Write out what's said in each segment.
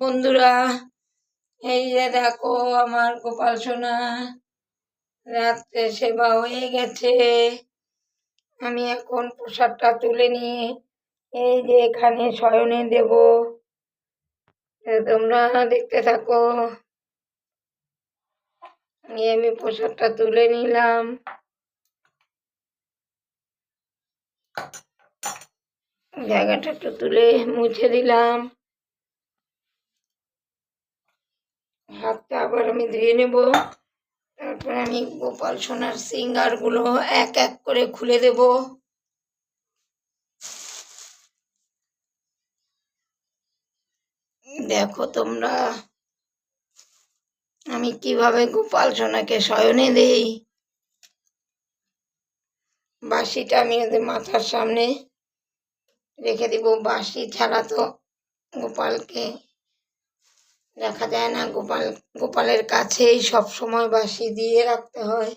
বন্ধুরা, এই যে দেখো আমার গোপাল সোনা, রাত্রে সেবা হয়ে গেছে। আমি এখন প্রসাদটা তুলে নিয়ে এই যে এখানে শয়নে দেব। তোমরা দেখতে থাকো। নিয়ে আমি প্রসাদটা তুলে নিলাম। জায়গাটা একটু তুলে মুছে দিলাম। হাতটা আবার আমি ধুয়ে নেব। তারপর আমি গোপাল সোনার সিঙ্গারগুলো এক এক করে খুলে দেব। দেখো তোমরা, আমি কীভাবে গোপাল সোনাকে শয়নে দেই? বাঁশিটা আমি ওদের মাথার সামনে রেখে দিব। বাঁশি ছাড়া তো গোপালকে দেখা যায় না, গোপাল, গোপালের কাছেই সব সময় বাঁশি দিয়ে রাখতে হয়।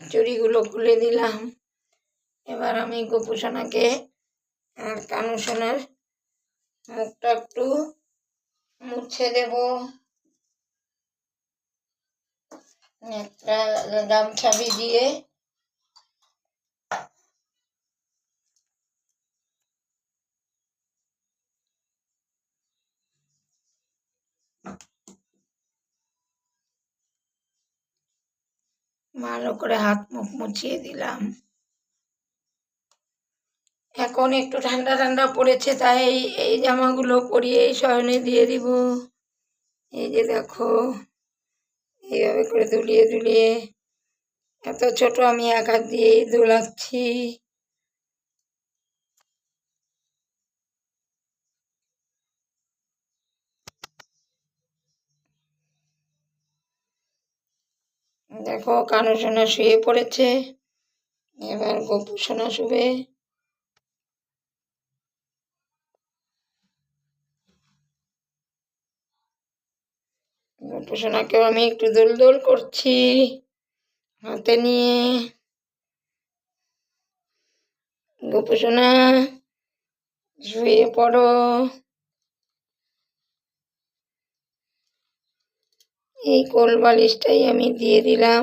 চুড়িগুলো খুলে দিলাম। এবার আমি গোপুসোনাকে আর মুখটা একটু মুছে দেব। একটা গামছা ভিজিয়ে ভালো করে হাত মুখ মুছিয়ে দিলাম। এখন একটু ঠান্ডা ঠান্ডা পড়েছে, তাই এই জামাগুলো পরিয়ে এই শয়নে দিয়ে দিব। এই যে দেখো, এইভাবে করে দুলিয়ে দুলিয়ে, এত ছোট আমি এক হাত দিয়েই দোলাচ্ছি। দেখো, কানু সোনা শুয়ে পড়েছে। এবার গপু সোনা শুবে। গপু সোনাকেও আমি একটু দোল দোল করছি হাতে নিয়ে। গপু সোনা, শুয়ে পড়ো। এই কোল বালিশটাই আমি দিয়ে দিলাম।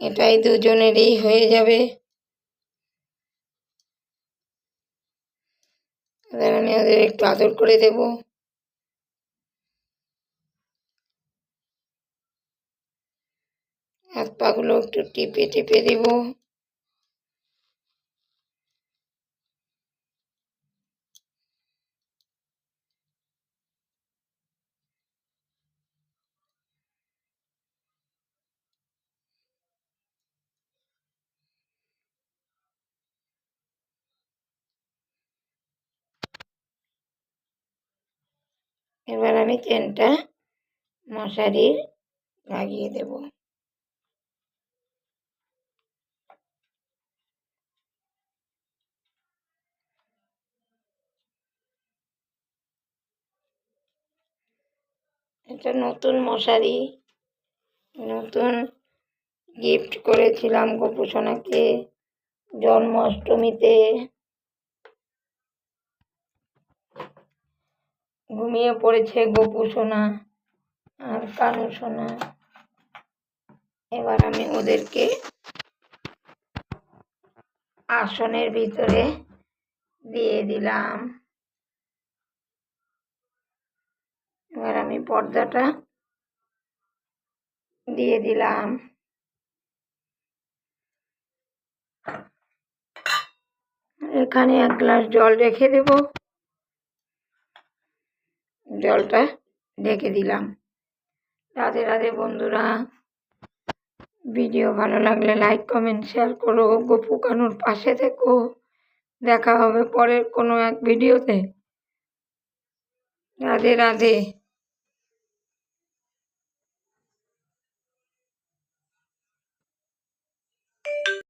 এটাই দুজনেরই হয়ে যাবে। আমি ওদের একটু আদর করে দেব। হাত পাগুলো একটু টিপে টিপে দেব। এবার আমি চেনটা মশারির লাগিয়ে দেব। এটা নতুন মশারি নতুন গিফট করেছিলাম গোপুসোনাকে জন্মাষ্টমীতে। ঘুমিয়ে পড়েছে গোপু সোনা আর কানু সোনা। এবার আমি ওদেরকে আসনের ভিতরে দিয়ে দিলাম। এবার আমি পর্দাটা দিয়ে দিলাম। এখানে এক গ্লাস জল রেখে দেব। জলটা ঢেকে দিলাম। রাধে রাধে বন্ধুরা, ভিডিও ভালো লাগলে লাইক, কমেন্ট, শেয়ার করো। গোপু কানুর পাশে থেকো। দেখা হবে পরের কোনো এক ভিডিওতে। রাধে রাধে।